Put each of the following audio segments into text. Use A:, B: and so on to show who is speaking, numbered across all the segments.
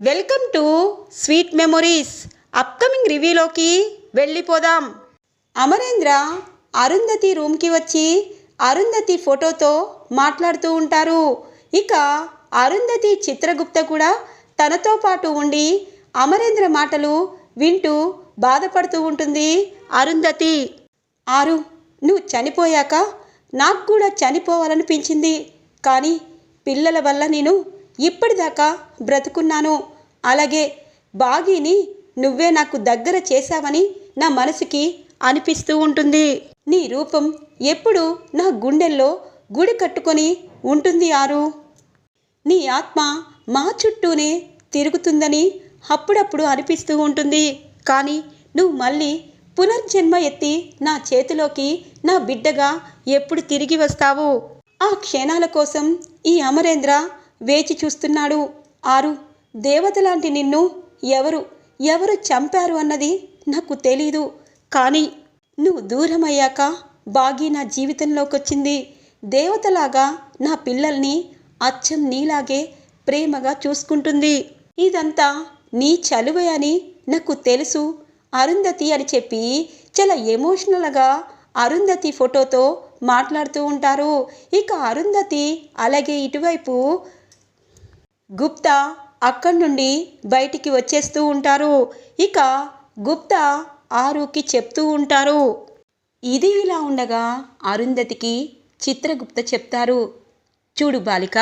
A: Welcome to sweet memories. Upcoming రివ్యూలోకి వెళ్ళిపోదాం. అమరేంద్ర అరుంధతి రూమ్కి వచ్చి అరుంధతి ఫోటోతో మాట్లాడుతూ ఉంటారు. ఇక అరుంధతి చిత్రగుప్త కూడా తనతో పాటు ఉండి అమరేంద్ర మాటలు వింటూ బాధపడుతూ ఉంటుంది అరుంధతి. ఆరు నువ్వు చనిపోయాక నాకు కూడా చనిపోవాలనిపించింది. కానీ పిల్లల వల్ల నేను ఇప్పటిదాకా బ్రతుకున్నాను. అలాగే బాగీని నువ్వే నాకు దగ్గర చేశావని నా మనసుకి అనిపిస్తూ ఉంటుంది. నీ రూపం ఎప్పుడు నా గుండెల్లో గుడి కట్టుకొని ఉంటుంది ఆరు. నీ ఆత్మ మా చుట్టూనే తిరుగుతుందని అప్పుడప్పుడు అనిపిస్తూ ఉంటుంది. కానీ నువ్వు మళ్ళీ పునర్జన్మ ఎత్తి నా చేతిలోకి నా బిడ్డగా ఎప్పుడు తిరిగి వస్తావు? ఆ క్షణాల కోసం ఈ అమరేంద్ర వేచి చూస్తున్నాడు. ఆరు దేవత లాంటి నిన్ను ఎవరు ఎవరు చంపారు అన్నది నాకు తెలీదు. కానీ నువ్వు దూరమయ్యాక బాగి నా జీవితంలోకి వచ్చింది దేవతలాగా నా పిల్లల్ని అచ్చం నీలాగే ప్రేమగా చూసుకుంటుంది. ఇదంతా నీ చలువే అని నాకు తెలుసు. అరుంధతి అని చెప్పి చాలా ఎమోషనల్గా అరుంధతి ఫోటోతో మాట్లాడుతూ ఉంటారు. ఇక అరుంధతి అలాగే ఇటువైపు గుప్తా అక్కడి నుండి బయటికి వచ్చేస్తూ ఉంటారు. ఇక గుప్తా ఆరుకి చెప్తూ ఉంటారు. ఇది ఇలా ఉండగా అరుంధతికి చిత్రగుప్త చెప్తారు. చూడు బాలిక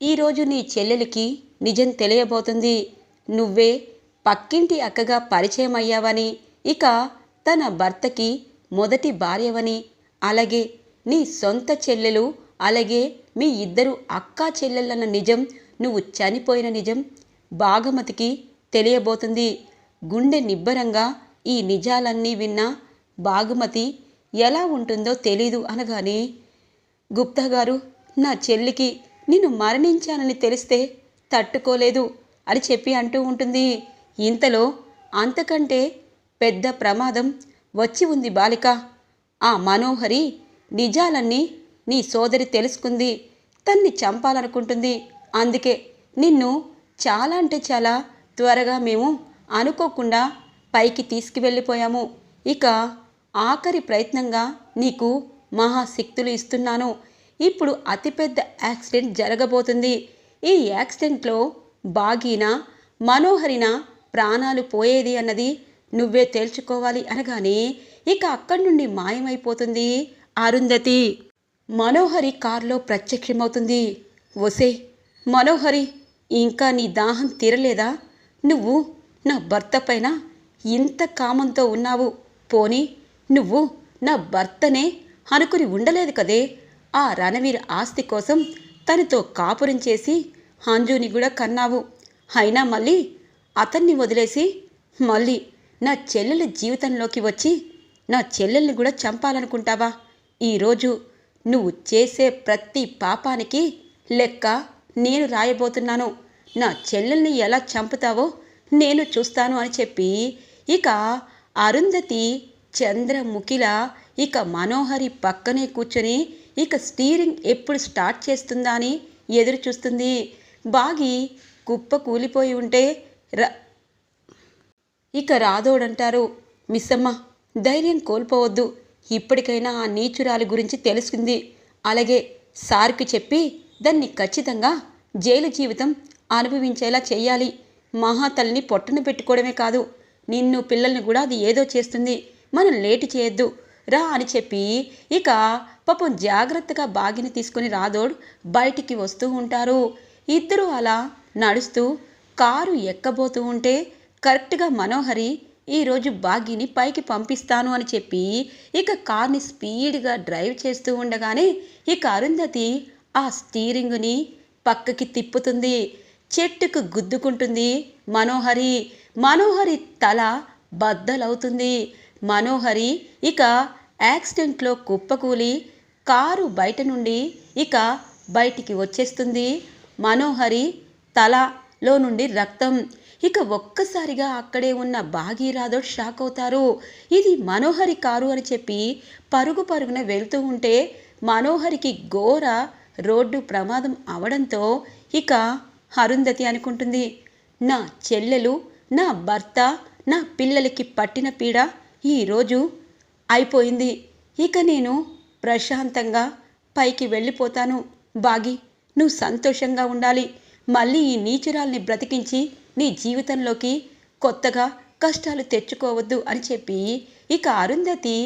A: ఈరోజు నీ చెల్లెలికి నిజం తెలియబోతుంది. నువ్వే పక్కింటి అక్కగా పరిచయం అయ్యావని ఇక తన భర్తకి మొదటి భార్యవని అలాగే నీ సొంత చెల్లెలు అలాగే మీ ఇద్దరు అక్కా చెల్లెళ్ళన్న నిజం నువ్వు చనిపోయిన నిజం భాగమతికి తెలియబోతుంది. గుండె నిబ్బరంగా ఈ నిజాలన్నీ విన్నా బాగుమతి ఎలా ఉంటుందో తెలీదు అనగానే గుప్తా గారు నా చెల్లికి నిన్ను మరణించానని తెలిస్తే తట్టుకోలేదు అని చెప్పి అంటూ ఉంటుంది. ఇంతలో అంతకంటే పెద్ద ప్రమాదం వచ్చి ఉంది బాలిక. ఆ మనోహరి నిజాలన్నీ నీ సోదరి తెలుసుకుంది. తన్ని చంపాలనుకుంటుంది. అందుకే నిన్ను చాలా అంటే చాలా త్వరగా మేము అనుకోకుండా పైకి తీసుకువెళ్ళిపోయాము. ఇక ఆఖరి ప్రయత్నంగా నీకు మహాశక్తులు ఇస్తున్నాను. ఇప్పుడు అతిపెద్ద యాక్సిడెంట్ జరగబోతుంది. ఈ యాక్సిడెంట్లో బాగీన మనోహరిన ప్రాణాలు పోయేది అన్నది నువ్వే తేల్చుకోవాలి అనగానే ఇక అక్కడి నుండి మాయమైపోతుంది అరుంధతి. మనోహరి కారులో ప్రత్యక్షమవుతుంది. ఒసే మనోహరి ఇంకా నీ దాహం తీరలేదా? నువ్వు నా భర్త పైన ఇంత కామంతో ఉన్నావు. పోనీ నువ్వు నా భర్తనే అనుకుని ఉండలేదు కదే. ఆ రణవీర్ ఆస్తి కోసం తనతో కాపురం చేసి హంజుని కూడా కన్నావు. అయినా మళ్ళీ అతన్ని వదిలేసి మళ్ళీ నా చెల్లెల జీవితంలోకి వచ్చి నా చెల్లెల్ని కూడా చంపాలనుకుంటావా? ఈరోజు నువ్వు చేసే ప్రతి పాపానికి లెక్క నేను రాయబోతున్నాను. నా చెల్లెల్ని ఎలా చంపుతావో నేను చూస్తాను అని చెప్పి ఇక అరుంధతి చంద్రముఖిలా ఇక మనోహరి పక్కనే కూర్చొని ఇక స్టీరింగ్ ఎప్పుడు స్టార్ట్ చేస్తుందా అని ఎదురు చూస్తుంది. బాగి కుప్ప కూలిపోయి ఉంటే రా ఇక రాదోడంటారు మిస్సమ్మ ధైర్యం కోల్పోవద్దు. ఇప్పటికైనా ఆ నీచురాలి గురించి తెలుసుకుంది. అలాగే సార్కి చెప్పి దాన్ని ఖచ్చితంగా జైలు జీవితం అనుభవించేలా చేయాలి. మహాతల్ని పొట్టన పెట్టుకోవడమే కాదు. నిన్ను పిల్లల్ని కూడా అది ఏదో చేస్తుంది. మనం లేటు చేయొద్దు. రా అని చెప్పి ఇక పాపం జాగ్రత్తగా బాగిని తీసుకుని రాదోడు బయటికి వస్తూ ఉంటారు. ఇద్దరు అలా నడుస్తూ కారు ఎక్కబోతూ ఉంటే కరెక్ట్గా మనోహరి ఈరోజు బాగిని పైకి పంపిస్తాను అని చెప్పి ఇక కార్ని స్పీడ్గా డ్రైవ్ చేస్తూ ఉండగానే ఇక అరుంధతి ఆ స్టీరింగుని పక్కకి తిప్పుతుంది. చెట్టుకు గుద్దుకుంటుంది మనోహరి. మనోహరి తల బద్దలవుతుంది. మనోహరి ఇక యాక్సిడెంట్లో కుప్పకూలి కారు బయట నుండి ఇక బయటికి వచ్చేస్తుంది. మనోహరి తలలో నుండి రక్తం. ఇక ఒక్కసారిగా అక్కడే ఉన్న భాగీరాథోడ్ షాక్ అవుతారు. ఇది మనోహరి కారు అని చెప్పి పరుగు పరుగున వెళ్తూ ఉంటే మనోహరికి ఘోర రోడ్డు ప్రమాదం అవడంతో ఇక అరుంధతి అనుకుంటుంది. నా చెల్లెలు నా భర్త నా పిల్లలకి పట్టిన పీడ ఈరోజు అయిపోయింది. ఇక నేను ప్రశాంతంగా పైకి వెళ్ళిపోతాను. బాగి నువ్వు సంతోషంగా ఉండాలి. మళ్ళీ ఈ నీచురాల్ని బ్రతికించి నీ జీవితంలోకి కొత్తగా కష్టాలు తెచ్చుకోవద్దు అని చెప్పి ఇక అరుంధతి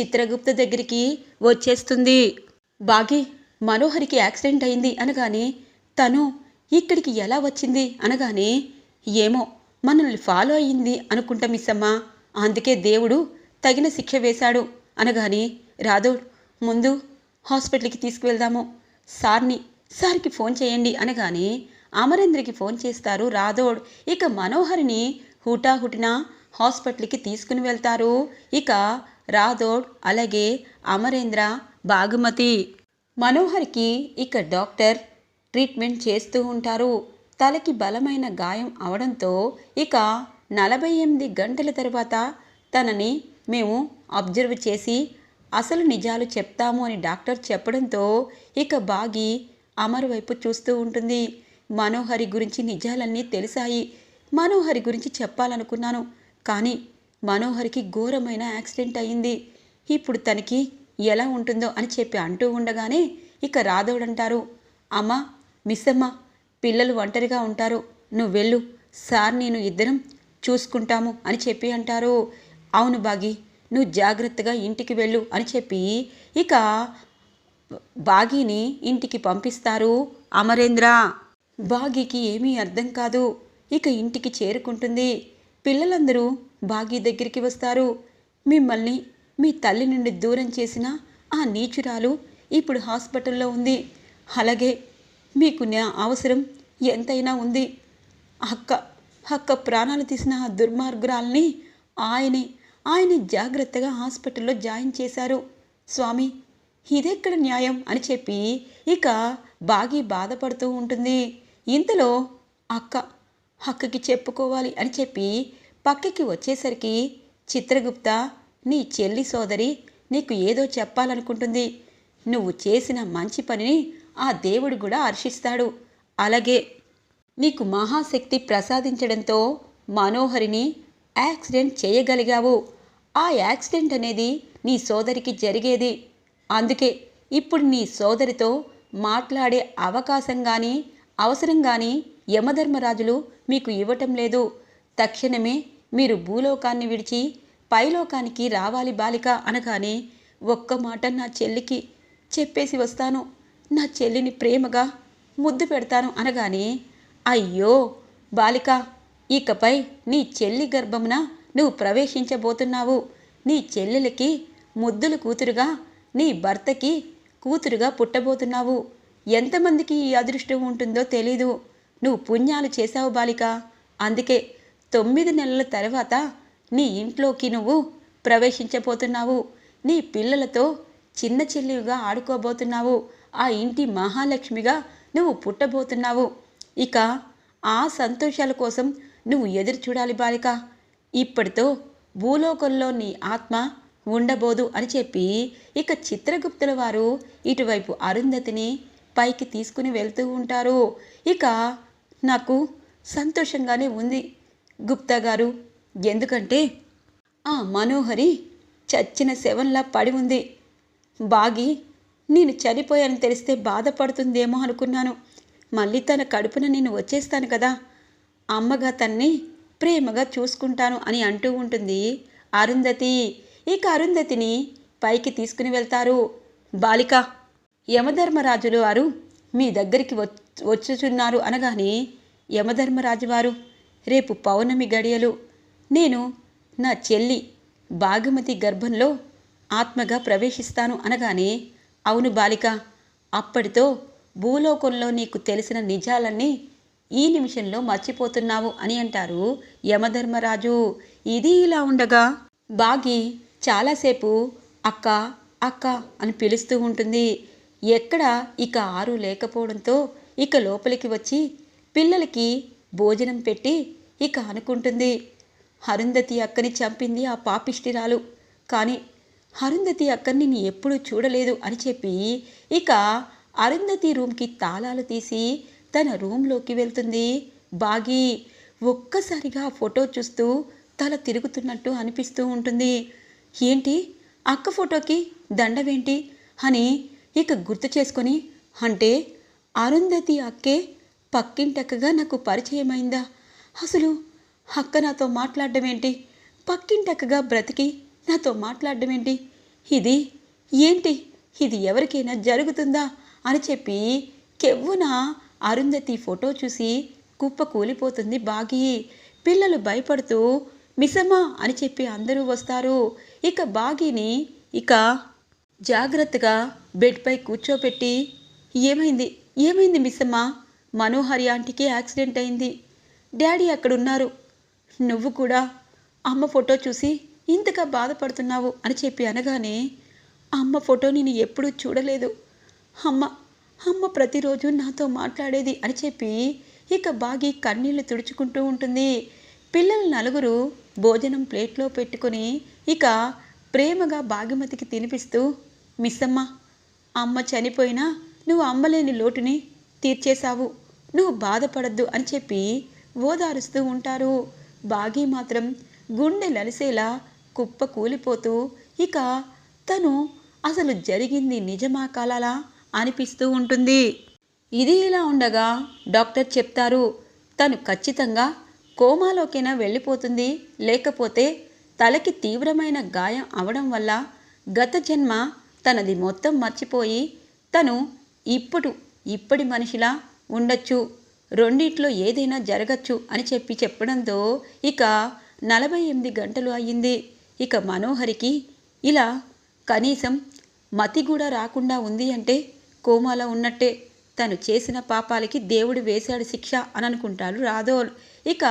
A: చిత్రగుప్త దగ్గరికి వచ్చేస్తుంది. బాగి మనోహరికి యాక్సిడెంట్ అయింది అనగానే తను ఇక్కడికి ఎలా వచ్చింది అనగానే ఏమో మనల్ని ఫాలో అయ్యింది అనుకుంటా మిస్సమ్మ అందుకే దేవుడు తగిన శిక్ష వేశాడు అనగానే రాధోడ్ ముందు హాస్పిటల్కి తీసుకువెళ్దాము. సార్ని సార్కి ఫోన్ చేయండి అనగానే అమరేంద్రకి ఫోన్ చేస్తారు రాధోడ్ ఇక మనోహరిని హుటాహుటిన హాస్పిటల్కి తీసుకుని వెళ్తారు. ఇక రాధోడ్ అలాగే అమరేంద్ర బాగుమతి. మనోహర్కి ఇక డాక్టర్ ట్రీట్మెంట్ చేస్తూ ఉంటారు. తలకి బలమైన గాయం అవడంతో ఇక నలభై ఎనిమిది గంటల తర్వాత తనని మేము అబ్జర్వ్ చేసి అసలు నిజాలు చెప్తాము అని డాక్టర్ చెప్పడంతో ఇక బాగి అమర్ వైపు చూస్తూ ఉంటుంది. మనోహరి గురించి నిజాలన్నీ తెలిసాయి. మనోహరి గురించి చెప్పాలనుకున్నాను. కానీ మనోహరికి ఘోరమైన యాక్సిడెంట్ అయింది. ఇప్పుడు తనకి ఎలా ఉంటుందో అని చెప్పి అంటూ ఉండగానే ఇక రాధవుడంటారు అమ్మ మిస్సమ్మ పిల్లలు ఒంటరిగా ఉంటారు. నువ్వు వెళ్ళు. సార్ నేను ఇద్దరం చూసుకుంటాము అని చెప్పి అంటారు. అవును బాగి నువ్వు జాగ్రత్తగా ఇంటికి వెళ్ళు అని చెప్పి ఇక బాగీని ఇంటికి పంపిస్తారు అమరేంద్ర. బాగీకి ఏమీ అర్థం కాదు. ఇక ఇంటికి చేరుకుంటుంది. పిల్లలందరూ బాగీ దగ్గరికి వస్తారు. మిమ్మల్ని మీ తల్లి నుండి దూరం చేసిన ఆ నీచురాలు ఇప్పుడు హాస్పిటల్లో ఉంది. అలాగే మీకు నా అవసరం ఎంతైనా ఉంది. అక్క అక్క ప్రాణాలు తీసిన ఆ దుర్మార్గురాల్ని ఆయనే ఆయన జాగ్రత్తగా హాస్పిటల్లో జాయిన్ చేశారు. స్వామి ఇదెక్కడ న్యాయం అని చెప్పి ఇక బాగి బాధపడుతూ ఉంటుంది. ఇంతలో అక్క అక్కకి చెప్పుకోవాలి అని చెప్పి పక్కకి వచ్చేసరికి చిత్రగుప్త నీ చెల్లి సోదరి నీకు ఏదో చెప్పాలనుకుంటుంది. నువ్వు చేసిన మంచి పనిని ఆ దేవుడు కూడా హర్షిస్తాడు. అలాగే నీకు మహాశక్తి ప్రసాదించడంతో మనోహరిని యాక్సిడెంట్ చేయగలిగావు. ఆ యాక్సిడెంట్ అనేది నీ సోదరికి జరిగేది. అందుకే ఇప్పుడు నీ సోదరితో మాట్లాడే అవకాశం కానీ అవసరం కానీ యమధర్మరాజులు మీకు ఇవ్వటం లేదు. తక్షణమే మీరు భూలోకాన్ని విడిచి పైలోకానికి రావాలి బాలిక అనగానే ఒక్క మాట నా చెల్లికి చెప్పేసి వస్తాను. నా చెల్లిని ప్రేమగా ముద్దు పెడతాను అనగానే అయ్యో బాలిక ఇకపై నీ చెల్లి గర్భమున నువ్వు ప్రవేశించబోతున్నావు. నీ చెల్లెలకి ముద్దుల కూతురుగా నీ భర్తకి కూతురుగా పుట్టబోతున్నావు. ఎంతమందికి ఈ అదృష్టం ఉంటుందో తెలీదు. నువ్వు పుణ్యాలు చేశావు బాలిక. అందుకే తొమ్మిది నెలల తర్వాత నీ ఇంట్లోకి నువ్వు ప్రవేశించబోతున్నావు. నీ పిల్లలతో చిన్న చెల్లివిగా ఆడుకోబోతున్నావు. ఆ ఇంటి మహాలక్ష్మిగా నువ్వు పుట్టబోతున్నావు. ఇక ఆ సంతోషాల కోసం నువ్వు ఎదురు చూడాలి బాలిక. ఇప్పటితో భూలోకంలో నీ ఆత్మ ఉండబోదు అని చెప్పి ఇక చిత్రగుప్తుల వారు ఇటువైపు అరుంధతిని పైకి తీసుకుని వెళ్తూ ఉంటారు. ఇక నాకు సంతోషంగానే ఉంది గుప్తా గారు. ఎందుకంటే ఆ మనోహరి చచ్చిన శవంలా పడి ఉంది. బాగి నేను చనిపోయాను తెలిస్తే బాధపడుతుందేమో అనుకున్నాను. మళ్ళీ తన కడుపున నేను వచ్చేస్తాను కదా. అమ్మగా తన్ని ప్రేమగా చూసుకుంటాను అని అంటూ ఉంటుంది అరుంధతి. ఇక అరుంధతిని పైకి తీసుకుని వెళ్తారు. బాలిక యమధర్మరాజులు వారు మీ దగ్గరికి వచ్చుచున్నారు అనగానే యమధర్మరాజు వారు రేపు పౌర్ణమి గడియలు. నేను నా చెల్లి భాగమతి గర్భంలో ఆత్మగా ప్రవేశిస్తాను అనగానే అవును బాలిక అప్పటితో భూలోకంలో నీకు తెలిసిన నిజాలన్నీ ఈ నిమిషంలో మర్చిపోతున్నావు అని అంటారు యమధర్మరాజు. ఇది ఇలా ఉండగా బాగి చాలాసేపు అక్క అక్క అని పిలుస్తూ ఉంటుంది. ఎక్కడ ఇక ఆరు లేకపోవడంతో ఇక లోపలికి వచ్చి పిల్లలకి భోజనం పెట్టి ఇక అనుకుంటుంది. అరుంధతి అక్కని చంపింది ఆ పాపిష్టిరాలు. కానీ అరుంధతి అక్కని నేను ఎప్పుడూ చూడలేదు అని చెప్పి ఇక అరుంధతి రూమ్కి తాళాలు తీసి తన రూమ్లోకి వెళ్తుంది. బాగి ఒక్కసారిగా ఫోటో చూస్తూ తల తిరుగుతున్నట్టు అనిపిస్తూ ఉంటుంది. ఏంటి? అక్క ఫోటోకి దండవేంటి? అని ఇక గుర్తు చేసుకొని అంటే అరుంధతి అక్కే పక్కింటక్కగా నాకు పరిచయమైందా? అసలు అక్క నాతో మాట్లాడడం ఏంటి? పక్కింటక్కగా బ్రతికి నాతో మాట్లాడడం ఏంటి? ఇది ఏంటి? ఇది ఎవరికైనా జరుగుతుందా? అని చెప్పి కెవ్వున అరుంధతి ఫోటో చూసి కుప్ప కూలిపోతుంది బాగి. పిల్లలు భయపడుతూ మిసమా అని చెప్పి అందరూ వస్తారు. ఇక బాగిని ఇక జాగ్రత్తగా బెడ్పై కూర్చోపెట్టి ఏమైంది? ఏమైంది మిస్సమ్మ మనోహరి ఆంటీకి యాక్సిడెంట్ అయింది. డాడీ అక్కడున్నారు. నువ్వు కూడా అమ్మ ఫోటో చూసి ఇంతగా బాధపడుతున్నావు అని చెప్పి అనగానే అమ్మ ఫోటో నేను ఎప్పుడూ చూడలేదు. అమ్మ అమ్మ ప్రతిరోజు నాతో మాట్లాడేది అని చెప్పి ఇక బాగి కన్నీళ్ళు తుడుచుకుంటూ ఉంటుంది. పిల్లలు నలుగురు భోజనం ప్లేట్లో పెట్టుకొని ఇక ప్రేమగా బాగిమతికి తినిపిస్తూ మిస్సమ్మ అమ్మ చనిపోయినా నువ్వు అమ్మలేని లోటుని తీర్చేశావు. నువ్వు బాధపడద్దు అని చెప్పి ఓదారుస్తూ ఉంటారు. బాగి మాత్రం గుండె లలిసేలా కుప్ప కూలిపోతూ ఇక తను అసలు జరిగింది నిజమా కాలాలా అనిపిస్తూ ఉంటుంది. ఇది ఇలా ఉండగా డాక్టర్ చెప్తారు తను ఖచ్చితంగా కోమాలోకైనా వెళ్ళిపోతుంది. లేకపోతే తలకి తీవ్రమైన గాయం అవడం వల్ల గత జన్మ తనది మొత్తం మర్చిపోయి తను ఇప్పుడు ఇప్పటి మనిషిలా ఉండొచ్చు. రెండిట్లో ఏదైనా జరగచ్చు అని చెప్పి చెప్పడంతో ఇక నలభై ఎనిమిది గంటలు అయ్యింది. ఇక మనోహరికి ఇలా కనీసం మతి కూడా రాకుండా ఉంది అంటే కోమాలో ఉన్నట్టే. తను చేసిన పాపాలకి దేవుడు వేశాడు శిక్ష అని అనుకుంటాడు రాధోల్. ఇక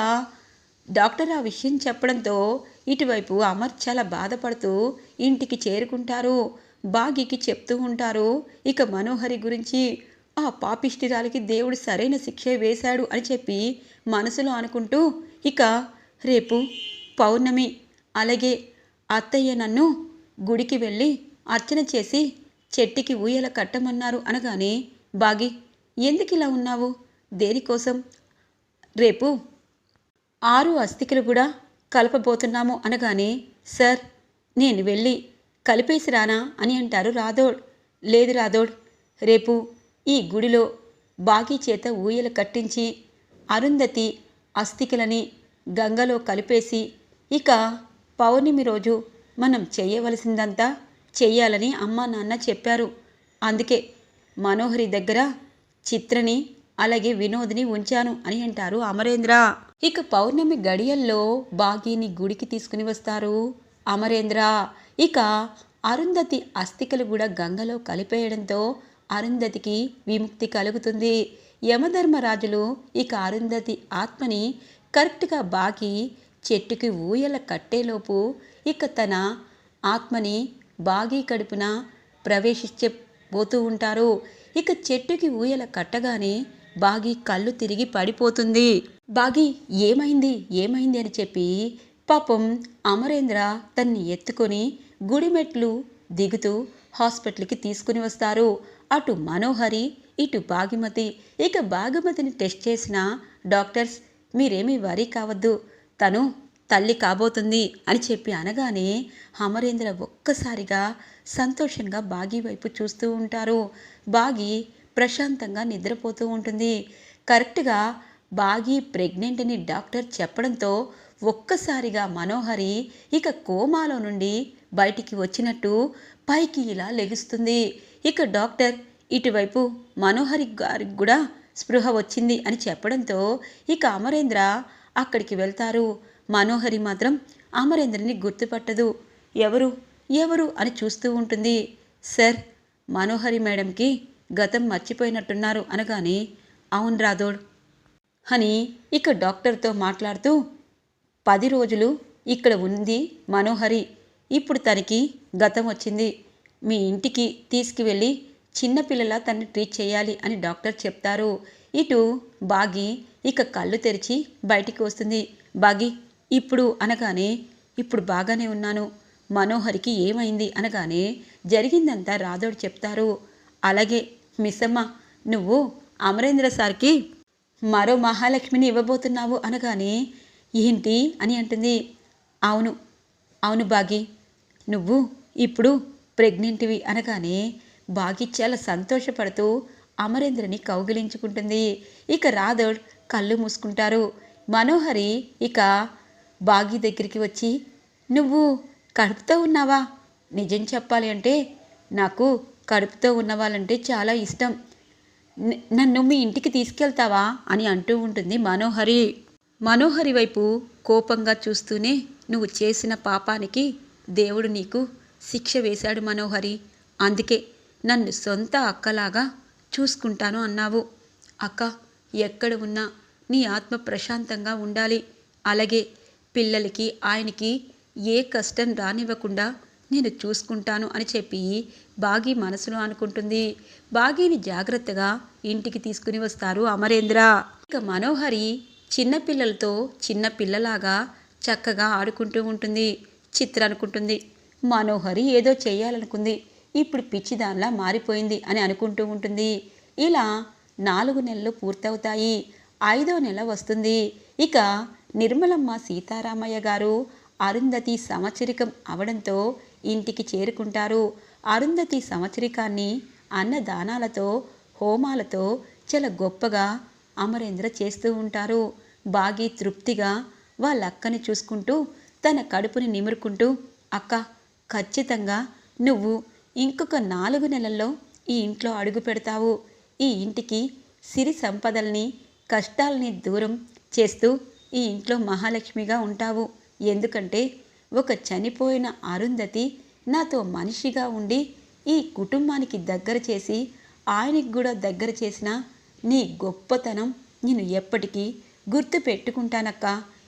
A: డాక్టర్ ఆ విషయం చెప్పడంతో ఇటువైపు అమర్ చాలా బాధపడుతూ ఇంటికి చేరుకుంటారు. బాగికి చెప్తూ ఉంటారు. ఇక మనోహరి గురించి ఆ పాపిష్టిరాలకి దేవుడు సరైన శిక్ష వేశాడు అని చెప్పి మనసులో అనుకుంటూ ఇక రేపు పౌర్ణమి. అలాగే అత్తయ్య నన్ను గుడికి వెళ్ళి అర్చన చేసి చెట్టుకి ఊయల కట్టమన్నారు అనగానే బాగి ఎందుకు ఇలా ఉన్నావు? దేనికోసం? రేపు ఆరు అస్థికలు కూడా కలపబోతున్నాము అనగానే సార్ నేను వెళ్ళి కలిపేసి రానా? అని అంటారు రాధోడ్ లేదు రాధోడ్ రేపు ఈ గుడిలో బాగీ చేత ఊయల కట్టించి అరుంధతి అస్థికలని గంగలో కలిపేసి ఇక పౌర్ణమి రోజు మనం చేయవలసిందంతా చెయ్యాలని అమ్మా నాన్న చెప్పారు. అందుకే మనోహరి దగ్గర చిత్రని అలాగే వినోద్ని ఉంచాను అని అంటారు అమరేంద్ర. ఇక పౌర్ణమి గడియల్లో బాగీని గుడికి తీసుకుని వస్తారు అమరేంద్ర. ఇక అరుంధతి అస్థికలు కూడా గంగలో కలిపేయడంతో అరుంధతికి విముక్తి కలుగుతుంది. యమధర్మరాజులు ఇక అరుంధతి ఆత్మని కరెక్ట్గా బాగి చెట్టుకి ఊయల కట్టేలోపు ఇక తన ఆత్మని బాగి కడుపున ప్రవేశించే పోతూ ఉంటారు. ఇక చెట్టుకి ఊయల కట్టగానే బాగి కళ్ళు తిరిగి పడిపోతుంది. బాగి ఏమైంది? ఏమైంది? అని చెప్పి పాపం అమరేంద్ర తన్ని ఎత్తుకొని గుడిమెట్లు దిగుతూ హాస్పిటల్కి తీసుకుని వస్తారు. అటు మనోహరి ఇటు భాగ్యమతి. ఇక భాగ్యమతిని టెస్ట్ చేసిన డాక్టర్స్ మీరేమీ వరీ కావద్దు. తను తల్లి కాబోతుంది అని చెప్పి అనగానే అమరేంద్ర ఒక్కసారిగా సంతోషంగా బాగి వైపు చూస్తూ ఉంటారు. బాగి ప్రశాంతంగా నిద్రపోతూ ఉంటుంది. కరెక్ట్గా బాగి ప్రెగ్నెంట్ అని డాక్టర్ చెప్పడంతో ఒక్కసారిగా మనోహరి ఇక కోమాలో నుండి బయటికి వచ్చినట్టు పైకి ఇలా లెగుస్తుంది. ఇక డాక్టర్ ఇటువైపు మనోహరి గారికి కూడా స్పృహ వచ్చింది అని చెప్పడంతో ఇక అమరేంద్ర అక్కడికి వెళ్తారు. మనోహరి మాత్రం అమరేంద్రని గుర్తుపట్టదు. ఎవరు? ఎవరు? అని చూస్తూ ఉంటుంది. సార్ మనోహరి మేడంకి గతం మర్చిపోయినట్టున్నారు అనగానే అవును రాథోడ్ అని ఇక డాక్టర్తో మాట్లాడుతూ పది రోజులు ఇక్కడ ఉంది మనోహరి. ఇప్పుడు తనకి గతం వచ్చింది. మీ ఇంటికి తీసుకువెళ్ళి చిన్నపిల్లల తన్ని ట్రీట్ చేయాలి అని డాక్టర్ చెప్తారు. ఇటు బాగి ఇక కళ్ళు తెరిచి బయటికి వస్తుంది. బాగి ఇప్పుడు అనగానే ఇప్పుడు బాగానే ఉన్నాను. మనోహరికి ఏమైంది? అనగానే జరిగిందంతా రాధోడు చెప్తారు. అలాగే మిస్సమ్మ నువ్వు అమరేంద్ర సార్కి మరో మహాలక్ష్మిని ఇవ్వబోతున్నావు అనగానే ఏంటి అని అంటుంది. అవును అవును బాగి నువ్వు ఇప్పుడు ప్రెగ్నెంట్వి అనగానే బాగి చాలా సంతోషపడుతూ అమరేంద్రని కౌగిలించుకుంటుంది. ఇక రాధోడ్ కళ్ళు మూసుకుంటారు. మనోహరి ఇక బాగి దగ్గరికి వచ్చి నువ్వు కడుపుతో ఉన్నావా? నిజం చెప్పాలి అంటే నాకు కడుపుతో ఉన్న వాళ్ళంటే చాలా ఇష్టం. నన్ను మీ ఇంటికి తీసుకెళ్తావా? అని అంటూ ఉంటుంది మనోహరి. మనోహరి వైపు కోపంగా చూస్తూనే నువ్వు చేసిన పాపానికి దేవుడు నీకు శిక్ష వేశాడు మనోహరి. అందుకే నన్ను సొంత అక్కలాగా చూసుకుంటాను అన్నావు. అక్క ఎక్కడ ఉన్నా నీ ఆత్మ ప్రశాంతంగా ఉండాలి. అలాగే పిల్లలకి ఆయనకి ఏ కష్టం రానివ్వకుండా నేను చూసుకుంటాను అని చెప్పి బాగి మనసులో అనుకుంటుంది. బాగీని జాగ్రత్తగా ఇంటికి తీసుకుని వస్తారు అమరేంద్ర. ఇక మనోహరి చిన్నపిల్లలతో చిన్నపిల్లలాగా చిన్న పిల్లలాగా చక్కగా ఆడుకుంటూ ఉంటుంది. చిత్ర అనుకుంటుంది. మనోహరి ఏదో చేయాలనుకుంది. ఇప్పుడు పిచ్చిదానిలా మారిపోయింది అని అనుకుంటూ ఉంటుంది. ఇలా నాలుగు నెలలు పూర్తవుతాయి. ఐదో నెల వస్తుంది. ఇక నిర్మలమ్మ సీతారామయ్య గారు అరుంధతి సంవత్సరికం అవడంతో ఇంటికి చేరుకుంటారు. అరుంధతి సంవత్సరికాన్ని అన్నదానాలతో హోమాలతో చాలా గొప్పగా అమరేంద్ర చేస్తూ ఉంటారు. బాగి తృప్తిగా వాళ్ళ అక్కని చూసుకుంటూ తన కడుపుని నిమురుకుంటూ అక్క ఖచ్చితంగా నువ్వు ఇంకొక నాలుగు నెలల్లో ఈ ఇంట్లో అడుగు పెడతావు. ఈ ఇంటికి సిరి సంపదల్ని కష్టాల్ని దూరం చేస్తూ ఈ ఇంట్లో మహాలక్ష్మిగా ఉంటావు. ఎందుకంటే ఒక చనిపోయిన అరుంధతి నాతో మనిషిగా ఉండి ఈ కుటుంబానికి దగ్గర చేసి ఆయనకి కూడా దగ్గర చేసిన నీ గొప్పతనం నేను ఎప్పటికీ గుర్తు పెట్టుకుంటానక్క.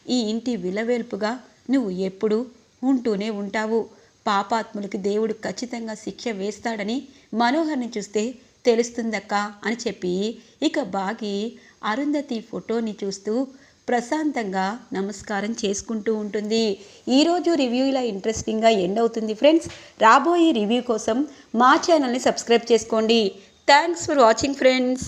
A: ఈ ఇంటి విలవేల్పుగా నువ్వు ఎప్పుడూ ఉంటూనే ఉంటావు. పాపాత్ములకి దేవుడు ఖచ్చితంగా శిక్ష వేస్తాడని మనోహర్ని చూస్తే తెలుస్తుందక్క అని చెప్పి ఇక బాగి అరుంధతి ఫోటోని చూస్తూ ప్రశాంతంగా నమస్కారం చేసుకుంటూ ఉంటుంది. ఈరోజు రివ్యూ ఇలా ఇంట్రెస్టింగ్గా ఎండ్ అవుతుంది ఫ్రెండ్స్ రాబోయే రివ్యూ కోసం మా ఛానల్ని సబ్స్క్రైబ్ చేసుకోండి. Thanks for watching friends